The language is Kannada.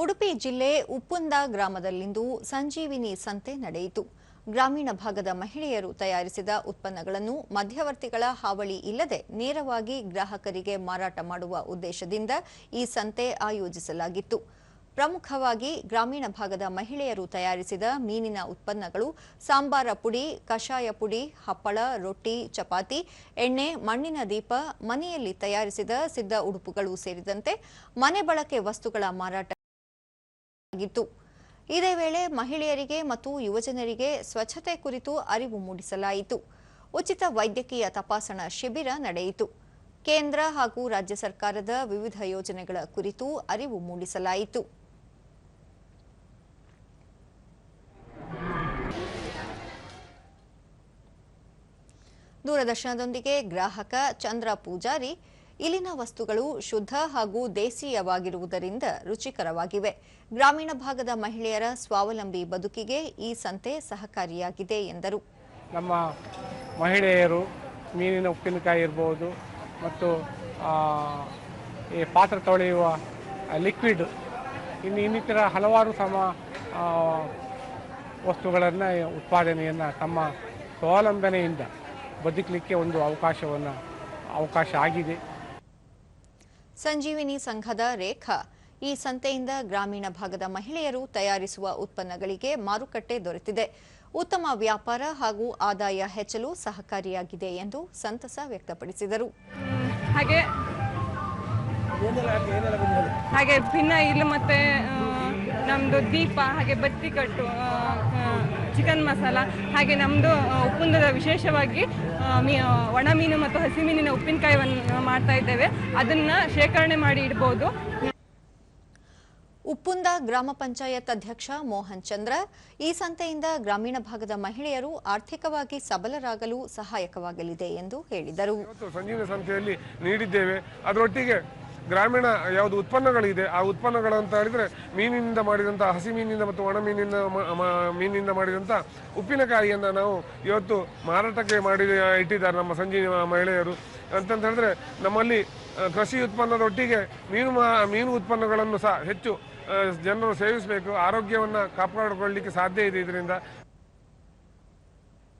ಉಡುಪಿ ಜಿಲ್ಲೆ ಉಪ್ಪುಂದ ಗ್ರಾಮದಲ್ಲಿಂದು ಸಂಜೀವಿನಿ ಸಂತೆ ನಡೆಯಿತು. ಗ್ರಾಮೀಣ ಭಾಗದ ಮಹಿಳೆಯರು ತಯಾರಿಸಿದ ಉತ್ಪನ್ನಗಳನ್ನು ಮಧ್ಯವರ್ತಿಗಳ ಹಾವಳಿ ಇಲ್ಲದೆ ನೇರವಾಗಿ ಗ್ರಾಹಕರಿಗೆ ಮಾರಾಟ ಮಾಡುವ ಉದ್ದೇಶದಿಂದ ಈ ಸಂತೆ ಆಯೋಜಿಸಲಾಗಿತ್ತು. ಪ್ರಮುಖವಾಗಿ ಗ್ರಾಮೀಣ ಭಾಗದ ಮಹಿಳೆಯರು ತಯಾರಿಸಿದ ಮೀನಿನ ಉತ್ಪನ್ನಗಳು ಸಾಂಬಾರ ಪುಡಿ, ಕಷಾಯ ಪುಡಿ, ಹಪ್ಪಳ, ರೊಟ್ಟಿ, ಚಪಾತಿ, ಎಣ್ಣೆ, ಮಣ್ಣಿನ ದೀಪ, ಮನೆಯಲ್ಲಿ ತಯಾರಿಸಿದ ಸಿದ್ಧ ಉಡುಪುಗಳು ಸೇರಿದಂತೆ ಮನೆ ಬಳಕೆ ವಸ್ತುಗಳ ಮಾರಾಟ ಆಗಿತ್ತು. ಇದೇ ವೇಳೆ ಮಹಿಳೆಯರಿಗೆ ಮತ್ತು ಯುವಜನರಿಗೆ ಸ್ವಚ್ಛತೆ ಕುರಿತು ಅರಿವು ಮೂಡಿಸಲಾಯಿತು. ಉಚಿತ ವೈದ್ಯಕೀಯ ತಪಾಸಣಾ ಶಿಬಿರ ನಡೆಯಿತು. ಕೇಂದ್ರ ಹಾಗೂ ರಾಜ್ಯ ಸರ್ಕಾರದ ವಿವಿಧ ಯೋಜನೆಗಳ ಕುರಿತು ಅರಿವು ಮೂಡಿಸಲಾಯಿತು. ದೂರದರ್ಶನದೊಂದಿಗೆ ಗ್ರಾಹಕ ಚಂದ್ರ ಪೂಜಾರಿ ಇಲ್ಲಿನ ವಸ್ತುಗಳು ಶುದ್ಧ ಹಾಗೂ ದೇಸೀಯವಾಗಿರುವುದರಿಂದ ರುಚಿಕರವಾಗಿವೆ. ಗ್ರಾಮೀಣ ಭಾಗದ ಮಹಿಳೆಯರ ಸ್ವಾವಲಂಬಿ ಬದುಕಿಗೆ ಈ ಸಂತೆ ಸಹಕಾರಿಯಾಗಿದೆ ಎಂದರು. ನಮ್ಮ ಮಹಿಳೆಯರು ಮೀನಿನ ಉಪ್ಪಿನಕಾಯಿ ಇರ್ಬೋದು ಮತ್ತು ಈ ಪಾತ್ರ ತೊಳೆಯುವ ಲಿಕ್ವಿಡ್, ಇನ್ನು ಇನ್ನಿತರ ಹಲವಾರು ಸಮ ವಸ್ತುಗಳನ್ನು ಉತ್ಪಾದನೆಯನ್ನು ತಮ್ಮ ಸ್ವಾವಲಂಬನೆಯಿಂದ ಬದುಕಲಿಕ್ಕೆ ಒಂದು ಅವಕಾಶವನ್ನು, ಅವಕಾಶ ಆಗಿದೆ. ಸಂಜೀವಿನಿ ಸಂಘದ ರೇಖಾ. ಈ ಸಂತೆಯಿಂದ ಗ್ರಾಮೀಣ ಭಾಗದ ಮಹಿಳೆಯರು ತಯಾರಿಸುವ ಉತ್ಪನ್ನಗಳಿಗೆ ಮಾರುಕಟ್ಟೆ ದೊರೆತಿದೆ. ಉತ್ತಮ ವ್ಯಾಪಾರ ಹಾಗೂ ಆದಾಯ ಹೆಚ್ಚಲು ಸಹಕಾರಿಯಾಗಿದೆ ಎಂದು ಸಂತಸ ವ್ಯಕ್ತಪಡಿಸಿದರು. ಹಾಗೆ ಹಾಗೆ ಭಿನ್ನ ಇಲ್ಲಿ ಮತ್ತೆ ನಮ್ದು ದೀಪ, ಹಾಗೆ ಬತ್ತಿ ಕಟ್ಟು ಚಿಕನ್ ಮಸಾಲ ಹಾಗೆ ನಮ್ಮದು ಉಪ್ಪುಂದದ ವಿಶೇಷವಾಗಿ ಮೀ ಒಣ ಮೀನು ಮತ್ತು ಹಸಿ ಮೀನಿನ ಉಪ್ಪಿನಕಾಯಿವನ್ನು ಮಾಡ್ತಾ ಇದ್ದೇವೆ. ಅದನ್ನು ಶೇಖರಣೆ ಮಾಡಿ ಇಡ್ಬೋದು. ಉಪ್ಪುಂದ ಗ್ರಾಮ ಪಂಚಾಯತ್ ಅಧ್ಯಕ್ಷ ಮೋಹನ್ ಚಂದ್ರ ಈ ಸಂತೆಯಿಂದ ಗ್ರಾಮೀಣ ಭಾಗದ ಮಹಿಳೆಯರು ಆರ್ಥಿಕವಾಗಿ ಸಬಲರಾಗಲು ಸಹಾಯಕವಾಗಲಿದೆ ಎಂದು ಹೇಳಿದರು. ಸಂಜೀವನ ಸಂತೆಯಲ್ಲಿ ನೀಡಿದ್ದೇವೆ. ಅದರೊಟ್ಟಿಗೆ ಗ್ರಾಮೀಣ ಯಾವುದು ಉತ್ಪನ್ನಗಳಿದೆ, ಆ ಉತ್ಪನ್ನಗಳು ಅಂತ ಹೇಳಿದ್ರೆ ಮೀನಿನಿಂದ ಮಾಡಿದಂಥ ಹಸಿ ಮೀನಿನಿಂದ ಮತ್ತು ಒಣ ಮೀನಿನಿಂದ ಮೀನಿನಿಂದ ಮಾಡಿದಂಥ ಉಪ್ಪಿನಕಾಯಿಯನ್ನು ನಾವು ಇವತ್ತು ಮಾರಾಟಕ್ಕೆ ಮಾಡಿ ಇಟ್ಟಿದ್ದಾರೆ ನಮ್ಮ ಸಂಜೀವ ಮಹಿಳೆಯರು. ಅಂತಂತ ಹೇಳಿದ್ರೆ ನಮ್ಮಲ್ಲಿ ಕೃಷಿ ಉತ್ಪನ್ನದೊಟ್ಟಿಗೆ ಮೀನು ಮಾ- ಮೀನು ಉತ್ಪನ್ನಗಳನ್ನು ಸಹ ಹೆಚ್ಚು ಜನರು ಸೇವಿಸಬೇಕು, ಆರೋಗ್ಯವನ್ನು ಕಾಪಾಡಿಕೊಳ್ಳಲಿಕ್ಕೆ ಸಾಧ್ಯ ಇದೆ ಇದರಿಂದ.